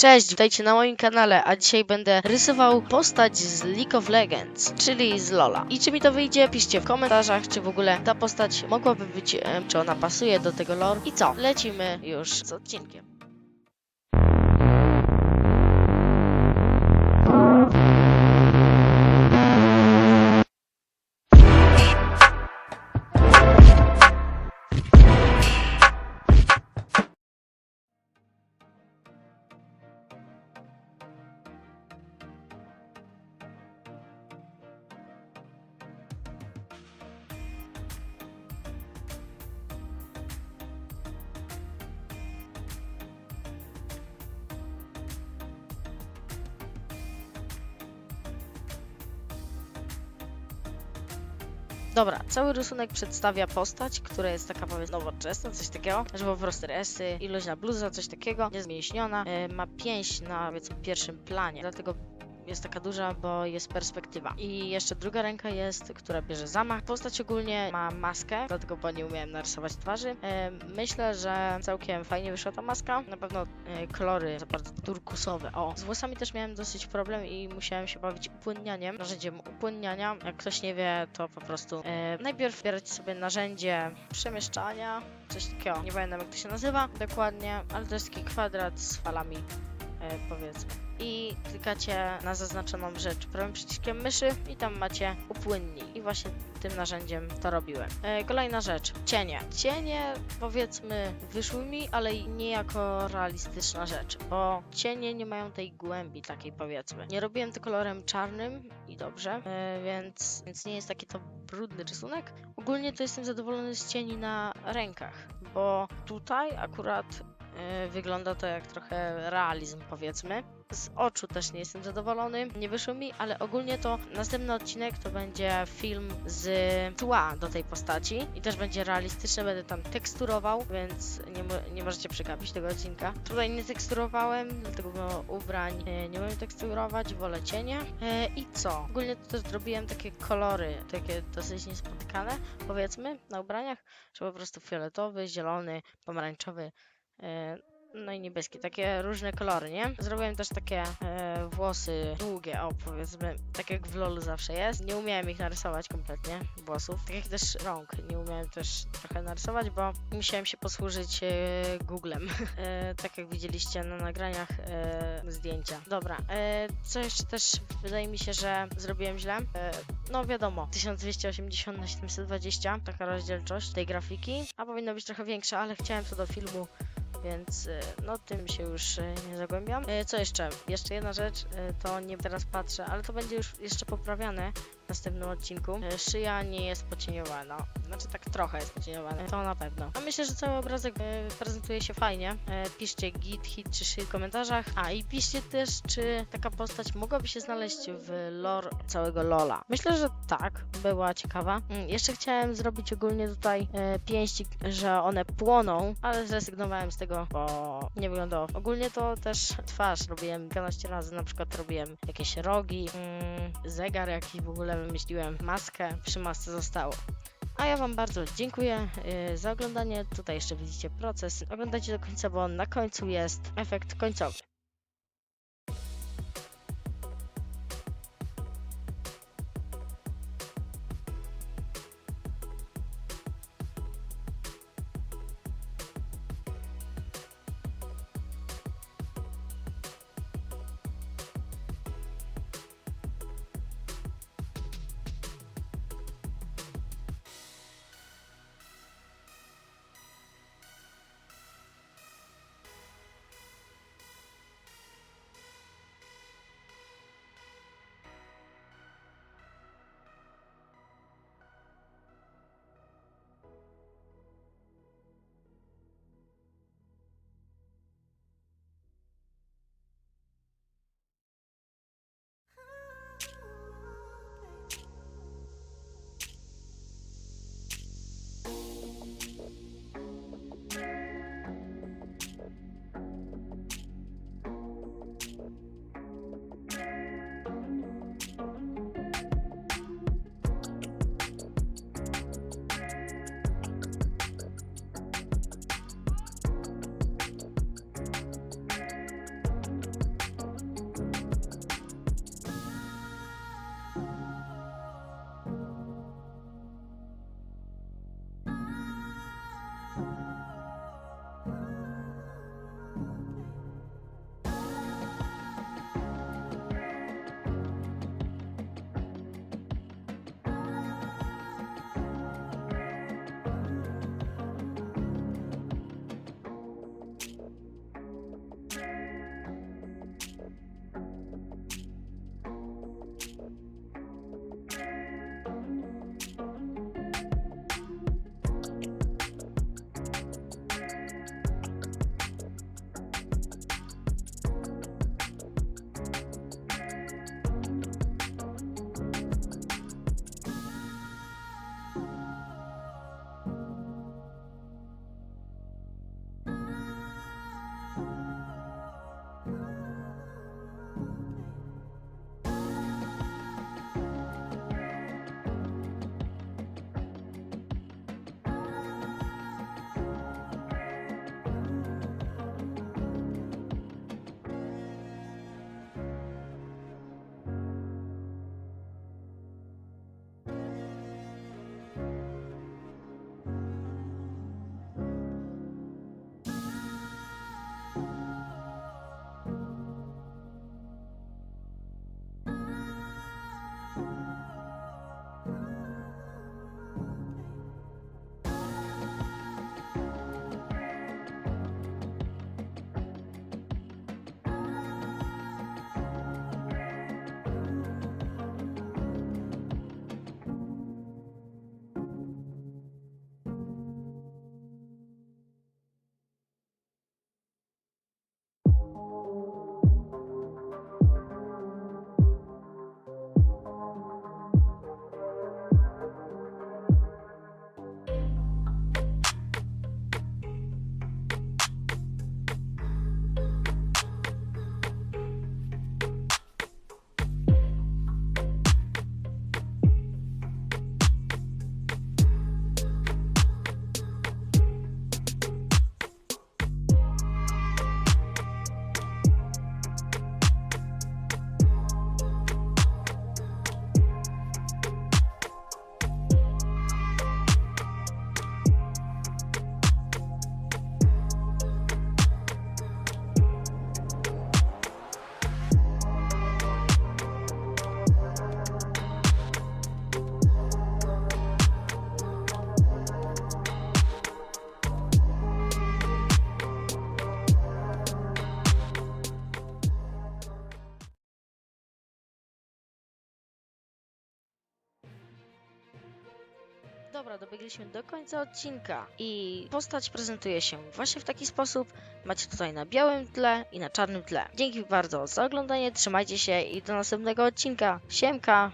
Cześć, witajcie na moim kanale, a dzisiaj będę rysował postać z League of Legends, czyli z Lola. I czy mi to wyjdzie, piszcie w komentarzach, czy w ogóle ta postać mogłaby być, em, czy ona pasuje do tego lore. I co, lecimy już z odcinkiem. Dobra, cały rysunek przedstawia postać, która jest taka powiedzmy nowoczesna, coś takiego, że po prostu resy, ilość na bluza, coś takiego, jest e, ma pięść na powiedzmy pierwszym planie, dlatego jest taka duża, bo jest perspektywa. I jeszcze druga ręka jest, która bierze zamach. Postać ogólnie ma maskę, dlatego bo nie umiałem narysować twarzy. E, myślę, że całkiem fajnie wyszła ta maska. Na pewno e, kolory za bardzo turkusowe. O, z włosami też miałem dosyć problem i musiałem się bawić upłynnianiem, narzędziem upłynniania. Jak ktoś nie wie, to po prostu e, najpierw wybierać sobie narzędzie przemieszczania, coś takiego. Nie pamiętam jak to się nazywa dokładnie, ale to jest taki kwadrat z falami, powiedzmy i klikacie na zaznaczoną rzecz prawym przyciskiem myszy i tam macie upłynnij. I właśnie tym narzędziem to robiłem. Kolejna rzecz, cienie. Cienie powiedzmy wyszły mi, ale nie jako realistyczna rzecz, bo cienie nie mają tej głębi takiej powiedzmy. Nie robiłem to kolorem czarnym i dobrze, e, więc, więc nie jest taki to brudny rysunek. Ogólnie to jestem zadowolony z cieni na rękach, bo tutaj akurat wygląda to jak trochę realizm powiedzmy. Z oczu też nie jestem zadowolony, nie wyszło mi, ale ogólnie to następny odcinek to będzie film z tła do tej postaci i też będzie realistyczny, będę tam teksturował, więc nie, nie możecie przegapić tego odcinka. Tutaj nie teksturowałem, dlatego bo ubrań e, nie umiem teksturować, wolę cienie. E, I co? Ogólnie to też zrobiłem takie kolory, takie dosyć niespotykane, powiedzmy, na ubraniach, że po prostu fioletowy, zielony, pomarańczowy, e, no i niebieski, takie różne kolory, nie? Zrobiłem też takie e, włosy długie, o powiedzmy, tak jak w LoLu zawsze jest. Nie umiałem ich narysować kompletnie, włosów. Tak jak też rąk, nie umiałem też trochę narysować, bo musiałem się posłużyć e, Googlem. e, tak jak widzieliście na nagraniach e, zdjęcia. Dobra, e, co jeszcze też wydaje mi się, że zrobiłem źle. E, no wiadomo, 1280 na 720, taka rozdzielczość tej grafiki, a powinno być trochę większa, ale chciałem to do filmu więc y, no tym się już y, nie zagłębiam. Y, Co jeszcze? Jeszcze jedna rzecz, to nie teraz patrzę, ale to będzie już jeszcze poprawiane następnym odcinku. Y, Szyja nie jest pocieniowana, znaczy tak trochę jest pocieniowana, to na pewno. A myślę, że cały obrazek y, prezentuje się fajnie. Y, Piszcie git, hit czy shy w komentarzach. A i piszcie też, czy taka postać mogłaby się znaleźć w lore całego Lola. Myślę, że tak, była ciekawa. Mm, Jeszcze chciałem zrobić ogólnie tutaj e, pięści, że one płoną, ale zrezygnowałem z tego, bo nie wyglądało. Ogólnie to też twarz robiłem 12 razy, na przykład robiłem jakieś rogi, mm, zegar jakiś w ogóle wymyśliłem, maskę, przy masce zostało. A ja Wam bardzo dziękuję y, za oglądanie. Tutaj jeszcze widzicie proces. Oglądajcie do końca, bo na końcu jest efekt końcowy. Dobra, dobiegliśmy do końca odcinka i postać prezentuje się właśnie w taki sposób. Macie tutaj na białym tle i na czarnym tle. Dzięki bardzo za oglądanie, trzymajcie się i do następnego odcinka. Siemka!